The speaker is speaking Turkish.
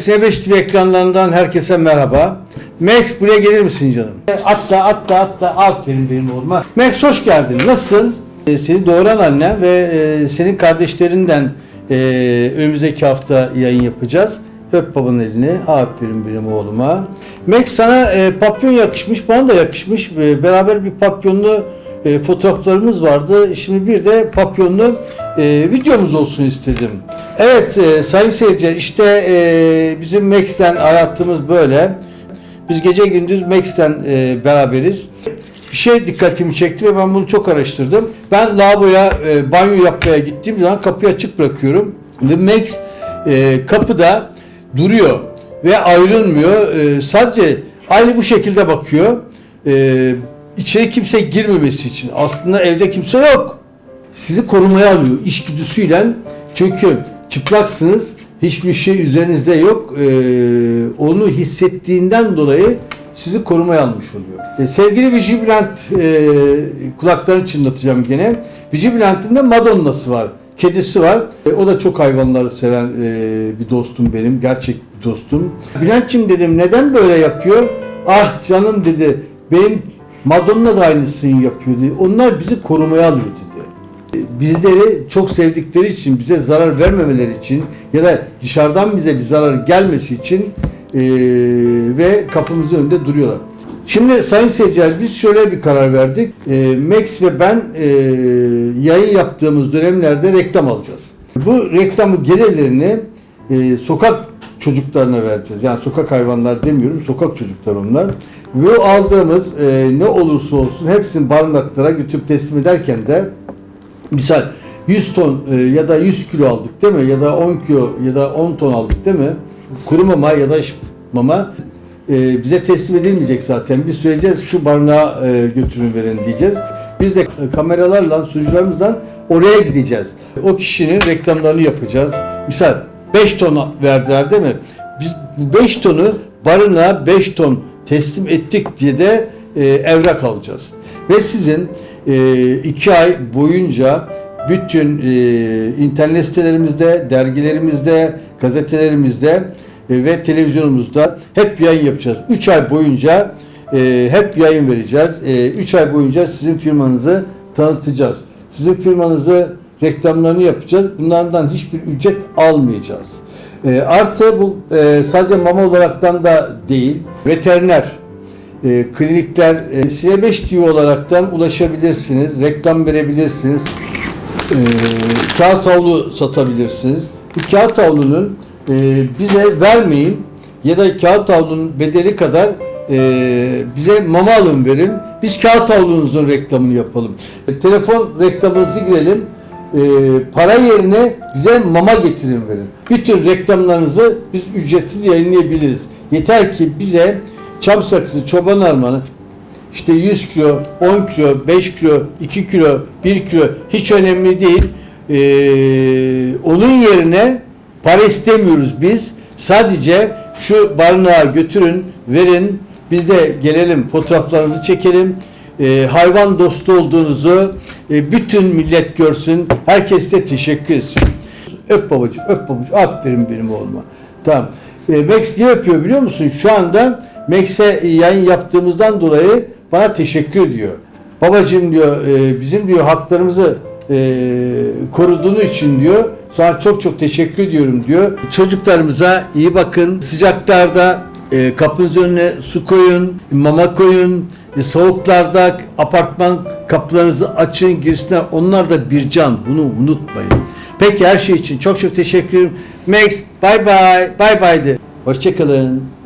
S5 TV ekranlarından herkese merhaba. Max buraya gelir misin canım? Atla atla atla aferin benim oğluma. Max hoş geldin. Nasılsın? Ee, Seni doğuran anne ve e, senin kardeşlerinden e, önümüzdeki hafta yayın yapacağız. Öp babanın elini. Aferin benim oğluma. Max sana e, papyon yakışmış. Bana da yakışmış. Beraber bir papyonlu fotoğraflarımız vardı. Şimdi bir de papyonlu videomuz olsun istedim. Evet e, sayın seyirciler işte e, bizim Max'ten hayatımız böyle. Biz gece gündüz Max'ten e, beraberiz. Bir şey dikkatimi çekti ve ben bunu çok araştırdım. Ben lavaboya e, banyo yapmaya gittiğim zaman kapıyı açık bırakıyorum. Ve Max e, kapıda duruyor ve ayrılmıyor. E, sadece aynı bu şekilde bakıyor. E, içeri kimse girmemesi için. Aslında evde kimse yok. Sizi korumaya alıyor içgüdüsüyle. Çünkü çıplaksınız. Hiçbir şey üzerinizde yok. E, onu hissettiğinden dolayı sizi korumaya almış oluyor. E, sevgili Vigilant e, kulaklarını çınlatacağım gene. Vigilant'ın da Madonna'sı var. Kedisi var. E, o da çok hayvanları seven e, bir dostum benim. Gerçek bir dostum. Bülent'ciğim dedim neden böyle yapıyor? Ah canım dedi. Benim Madonna da aynısını yapıyor dedi. Onlar bizi korumaya alıyor dedi bizleri çok sevdikleri için, bize zarar vermemeleri için ya da dışarıdan bize bir zarar gelmesi için eee, ve kapımızın önünde duruyorlar. Şimdi sayın seyirciler biz şöyle bir karar verdik. Eee, Max ve ben eee, yayın yaptığımız dönemlerde reklam alacağız. Bu reklamın gelirlerini eee, sokak çocuklarına vereceğiz. Yani sokak hayvanlar demiyorum, sokak çocuklar onlar. Bu aldığımız eee, ne olursa olsun hepsini barınaklara götürüp teslim ederken de misal 100 ton e, ya da 100 kilo aldık değil mi? Ya da 10 kilo ya da 10 ton aldık değil mi? Kuru mama ya da mama e, bize teslim edilmeyecek zaten. Biz söyleyeceğiz şu barınağa e, götürün verin diyeceğiz. Biz de e, kameralarla, sunucularımızla oraya gideceğiz. O kişinin reklamlarını yapacağız. Misal 5 ton verdiler değil mi? Biz bu 5 tonu barınağa 5 ton teslim ettik diye de e, evrak alacağız. Ve sizin e, iki ay boyunca bütün e, internet sitelerimizde, dergilerimizde, gazetelerimizde e, ve televizyonumuzda hep yayın yapacağız. 3 ay boyunca e, hep yayın vereceğiz. 3 ay boyunca sizin firmanızı tanıtacağız. Sizin firmanızı reklamlarını yapacağız. Bunlardan hiçbir ücret almayacağız. E, artı bu e, sadece mama olaraktan da değil, veteriner, e, klinikler e, S5 TV olaraktan ulaşabilirsiniz, reklam verebilirsiniz, e, kağıt havlu satabilirsiniz. Bu kağıt havlunun e, bize vermeyin ya da kağıt havlunun bedeli kadar e, bize mama alın verin. Biz kağıt havlunuzun reklamını yapalım. E, telefon reklamınızı girelim. E, para yerine bize mama getirin verin. Bütün reklamlarınızı biz ücretsiz yayınlayabiliriz. Yeter ki bize çam sakızı, çoban armanı, işte 100 kilo, 10 kilo, 5 kilo, 2 kilo, 1 kilo hiç önemli değil. Ee, onun yerine para istemiyoruz biz. Sadece şu barınağa götürün, verin. Biz de gelelim, fotoğraflarınızı çekelim. Ee, hayvan dostu olduğunuzu e, bütün millet görsün. Herkes size teşekkür etsin. Öp babacığım, öp babacığım. Aferin benim oğluma. Tamam. E, Max ne yapıyor biliyor musun? Şu anda Max'e yayın yaptığımızdan dolayı bana teşekkür ediyor. Babacığım diyor, e, bizim diyor haklarımızı e, koruduğunu için diyor, sana çok çok teşekkür ediyorum diyor. Çocuklarımıza iyi bakın. Sıcaklarda e, kapınızın önüne su koyun, mama koyun. E, soğuklarda apartman kapılarınızı açın, girsinler. Onlar da bir can. Bunu unutmayın. Peki her şey için çok çok teşekkür ederim. Max, bye bye. Bye bye de. Hoşçakalın.